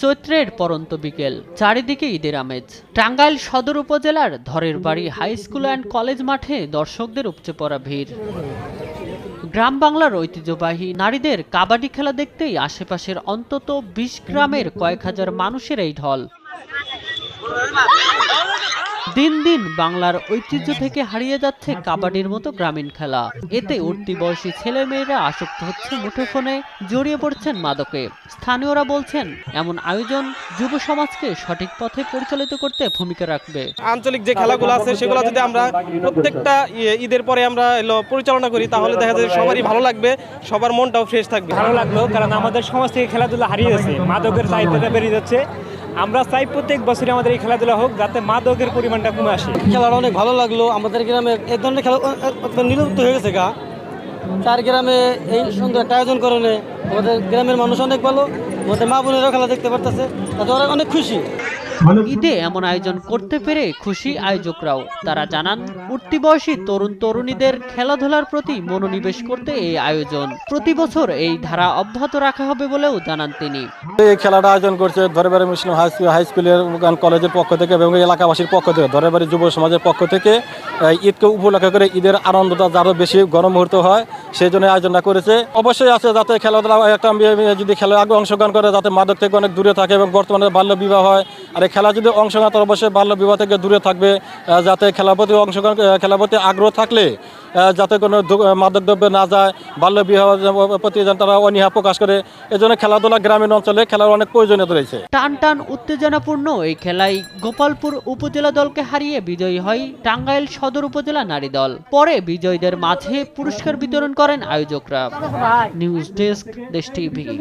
চৈত্রের পরন্ত বিকেল, চারিদিকে ঈদের আমেজ। টাঙ্গাইল সদর উপজেলার ধরের বাড়ি হাই স্কুল অ্যান্ড কলেজ মাঠে দর্শকদের উপচে পড়া ভিড়। গ্রাম বাংলার ঐতিহ্যবাহী নারীদের কাবাডি খেলা দেখতেই আশেপাশের অন্তত বিশ গ্রামের কয়েক হাজার মানুষের এই ঢল। দিন দিন বাংলার ঐতিহ্য থেকে হারিয়ে যাচ্ছে কাবাডির মতো গ্রামীণ খেলা। এতে উঠতি বয়সী ছেলে মেয়েরা আসক্ত হচ্ছে মুঠোফোনে জড়িয়ে পড়ছেন মাদকে। স্থানীয়রা বলছেন এমন আয়োজন যুব সমাজকে সঠিক পথে পরিচালিত করতে ভূমিকা রাখবে। আঞ্চলিক যে খেলাগুলো আছে সেগুলো যদি আমরা প্রত্যেকটা ইয়ে- ঈদের পরে আমরা এলো পরিচালনা করি তাহলে দেখা যায় সবারই ভালো লাগবে সবার মনটাও ফ্রেশ থাকবে। ভালো লাগল কারণ আমাদের সমাজ থেকে খেলাধুলা হারিয়ে যাচ্ছে মাদকের চাহিদাটা বেড়ে যাচ্ছে। আমরা চাই প্রত্যেক বছরই আমাদের এই খেলাধুলা হোক, যাতে মাদকের পরিমাণটা কমে আসে। খেলাটা অনেক ভালো লাগল। আমাদের গ্রামে এ ধরনের খেলা নিলুপ্ত হয়ে গেছে গা। তার গ্রামে এই সুন্দর একটা আয়োজন করণে আমাদের গ্রামের মানুষ অনেক ভালো। আমাদের মা বোনেরাও খেলা দেখতে পারতেছে। তাতে ওরা অনেক খুশি। ঈদে এমন আয়োজন করতে পেরে খুশি আয়োজকরাও। তারা জানান উঠতি বয়সী তরুণ তরুণীদের খেলাধুলার প্রতি মনোনিবেশ করতে এই আয়োজন। প্রতি বছর এই ধারা অব্যাহত রাখা হবে বলেও জানান তিনি। এই খেলাটা আয়োজন করছে Dharebari Muslim high school high স্কুলের কলেজের পক্ষ থেকে এবং এলাকাবাসীর পক্ষ থেকে, ধরেবাড়ি যুব সমাজের পক্ষ থেকে ঈদকে উপলক্ষ করে ঈদের আনন্দটা যারও বেশি গরম মুহূর্ত হয়। সেই জন্য আয়োজনটা করেছে। অবশ্যই আছে যাতে খেলাধুলা একটা যদি খেলা আগে অংশগ্রহণ করে, যাতে মাদক থেকে অনেক দূরে থাকে এবং বর্তমানে বাল্য বিবাহ হয়। আর এই খেলা যদি অংশগ্রহণ অবশ্যই বাল্য বিবাহ থেকে দূরে থাকবে। যাতে খেলার প্রতি অংশগ্রহণ খেলার প্রতি আগ্রহ থাকলে যাতে কোনো দু- মাদক দ্রব্য না যায় বাল্য বিবাহ প্রতি যেন তারা অনীহা প্রকাশ করে। এজন্য খেলাধুলা গ্রামীণ অঞ্চলে খেলার অনেক প্রয়োজনীয়তা রয়েছে। টান টান উত্তেজনাপূর্ণ এই খেলায় গোপালপুর উপজেলা দলকে হারিয়ে বিজয়ী হয় টাঙ্গাইল সদর উপজেলা নারী দল। পরে বিজয়ীদের মাঝে পুরস্কার বিতরণ করেন আয়োজকরা। News desk Desh TV.